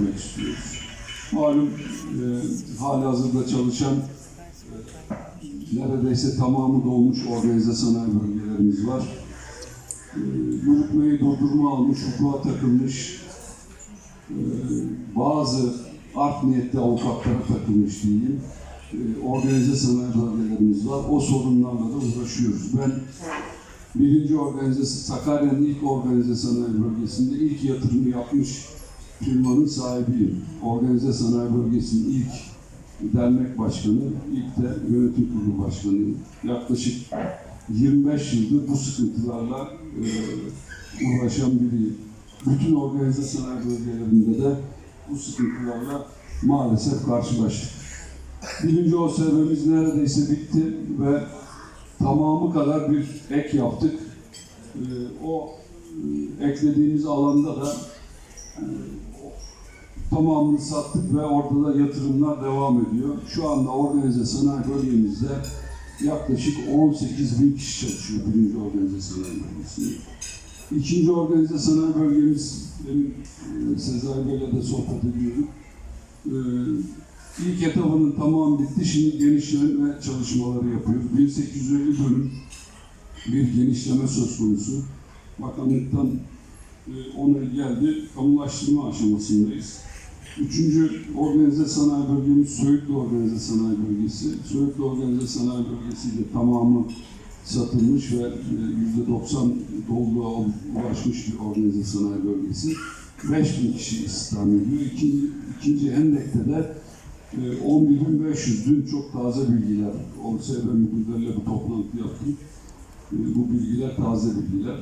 etmek istiyoruz. Malum e, hali hazırda çalışan e, neredeyse tamamı dolmuş organize sanayi bölgelerimiz var. E, yürütmeyi durdurma almış, hukuka takılmış, e, bazı art niyetli avukatlara takılmış diyeyim. E, organize sanayi bölgelerimiz var. O sorunlarla da uğraşıyoruz. Ben birinci organize, Sakarya'nın ilk organize sanayi bölgesinde ilk yatırımı yapmış firmanın sahibiyim. Organize sanayi bölgesinin ilk dernek başkanı, ilk de yönetim kurulu başkanıyım. Yaklaşık 25 yıldır bu sıkıntılarla e, uğraşan biriyim. Bütün organize sanayi bölgelerinde de bu sıkıntılarla maalesef karşılaştık. Birinci OSB'miz neredeyse bitti ve tamamı kadar bir ek yaptık. Ee, o e, eklediğimiz alanda da e, tamamını sattık ve orada da yatırımlar devam ediyor. Şu anda organize sanayi bölgemizde yaklaşık 18 bin kişi çalışıyor birinci organize sanayi bölgesinde. İkinci organize sanayi bölgemiz, benim e, Sezai Bey'le de sohbet ediyorduk. Ee, İlk etabının tamamı bitti. Şimdi genişleme çalışmaları yapıyoruz. 1850 dönüm bir genişleme söz konusu. Bakanlıktan e, onay geldi. Kamulaştırma aşamasındayız. Üçüncü organize sanayi bölgemiz Söğütlü Organize Sanayi Bölgesi. Söğütlü Organize Sanayi Bölgesi de tamamı satılmış ve e, %90 doluluğa ulaşmış bir organize sanayi bölgesi. 5000 kişi istihdam ediyor. İkinci, ikinci Hendek'te de e, 11.500 dün çok taze bilgiler. OSB müdürleriyle bir toplantı yaptım. E, Bu bilgiler taze bilgiler.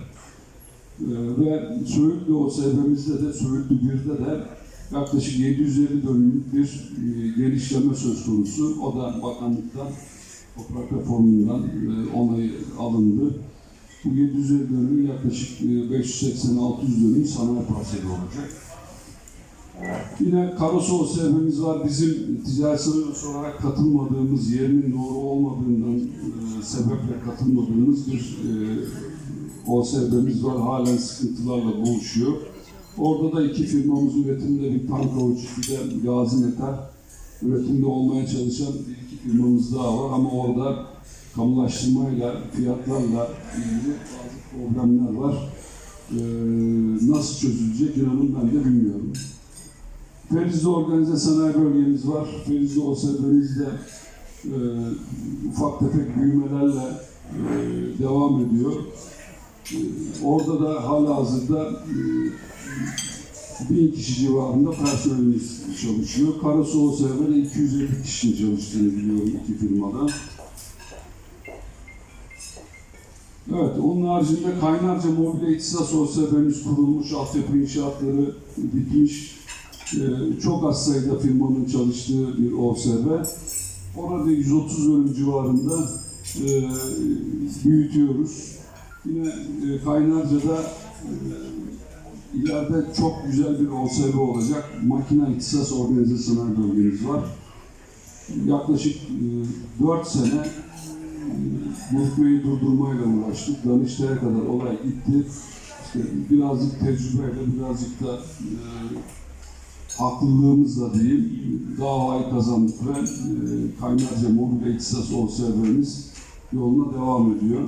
E, Ve Söğütlü OSB'mizde de, Söğütlü 1'de de yaklaşık 750 dönümlük bir e, genişleme söz konusu. O da bakanlıktan, toprak reformundan e, onayı alındı. Bu 750 dönüm yaklaşık e, 580-600 dönüm sanayi parseli olacak. Yine Karasu OSB'miz var. Bizim ticaret sınırı olarak katılmadığımız, yerinin doğru olmadığından e, sebeple katılmadığımız bir e, OSB'miz var. Halen sıkıntılarla boğuşuyor. Orada da iki firmamız üretimde bir tank avuç, bir de Gazi Metal üretimde olmaya çalışan bir iki firmamız daha var ama orada kamulaştırmayla, fiyatlarla ilgili bazı problemler var. Ee, nasıl çözülecek inanın ben de bilmiyorum. Ferizli Organize Sanayi Bölgemiz var. Ferizli OSB'mizde e, ufak tefek büyümelerle e, devam ediyor. E, orada da hala hazırda e, bin kişi civarında personelimiz çalışıyor. Karasu OSB'de 250 kişinin çalıştığını biliyorum iki firmada. Evet, onun haricinde Kaynarca Mobilya İhtisas OSB'miz kurulmuş, altyapı inşaatları bitmiş. Ee, çok az sayıda firmanın çalıştığı bir OSB. Orada 130 bölüm civarında e, büyütüyoruz. Yine e, Kaynarca'da e, ileride çok güzel bir OSB olacak. Makine İhtisas Organize Sanayi Bölgemiz var. Yaklaşık e, 4 sene Yürütmeyi durdurmayla uğraştık. Danıştay'a kadar olay gitti. İşte birazcık tecrübeyle, birazcık da e, haklılığımızla diyeyim davayı kazandık ve e, Kaynarca Mobilya İhtisas OSB'miz yoluna devam ediyor.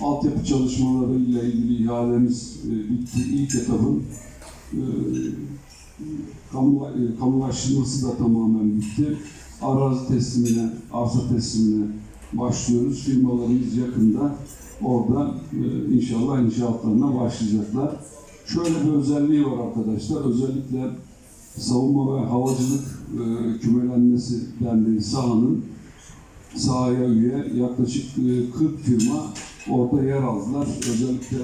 Altyapı çalışmaları ile ilgili ihalemiz e, bitti. İlk etapın e, kamu, e, kamulaştırması da tamamen bitti. Arazi teslimine, arsa teslimine başlıyoruz. Firmalarımız yakında orada e, inşallah inşaatlarına başlayacaklar. Şöyle bir özelliği var arkadaşlar. Özellikle Savunma ve Havacılık e, Kümelenmesi Derneği SAHA'nın sahaya üye yaklaşık e, 40 firma orada yer aldılar. Özellikle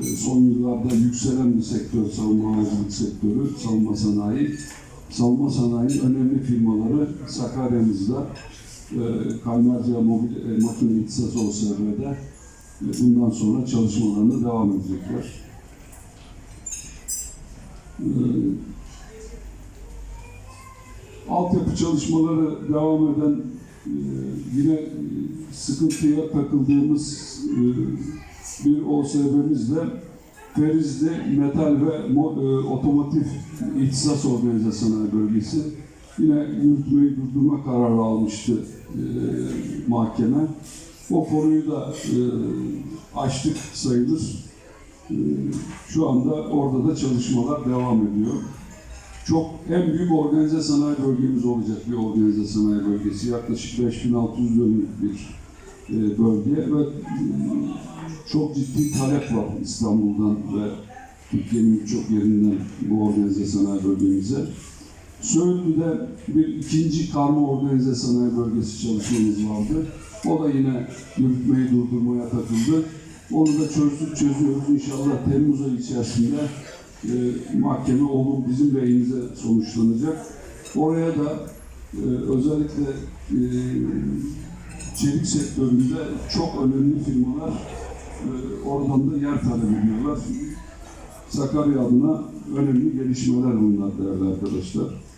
e, son yıllarda yükselen bir sektör savunma havacılık sektörü, savunma sanayi. Savunma sanayinin önemli firmaları Sakarya'mızda e, Kaynarca Mobil e, Makine İhtisas OSB'de e, bundan sonra çalışmalarına devam edecekler. E, altyapı çalışmaları devam eden e, yine e, sıkıntıya takıldığımız e, bir OSB'mizle Ferizli Metal ve e, Otomotiv İhtisas Organize Sanayi Bölgesi yine yürütmeyi durdurma kararı almıştı e, mahkeme. O konuyu da açtık sayılır. Şu anda orada da çalışmalar devam ediyor. Çok en büyük organize sanayi bölgemiz olacak bir organize sanayi bölgesi. Yaklaşık 5600 dönümlük bir e, bölge ve e, çok ciddi talep var İstanbul'dan ve Türkiye'nin birçok yerinden bu organize sanayi bölgemize. Söğütlü'de bir ikinci karma organize sanayi bölgesi çalışmamız vardı. O da yine yürütmeyi durdurmaya takıldı. Onu da çözdük, çözüyoruz. İnşallah Temmuz ayı içerisinde e, mahkeme olur bizim lehimize sonuçlanacak. Oraya da e, özellikle e, çelik sektöründe çok önemli firmalar e, oradan da yer talep ediyorlar. Sakarya adına önemli gelişmeler bunlar değerli arkadaşlar.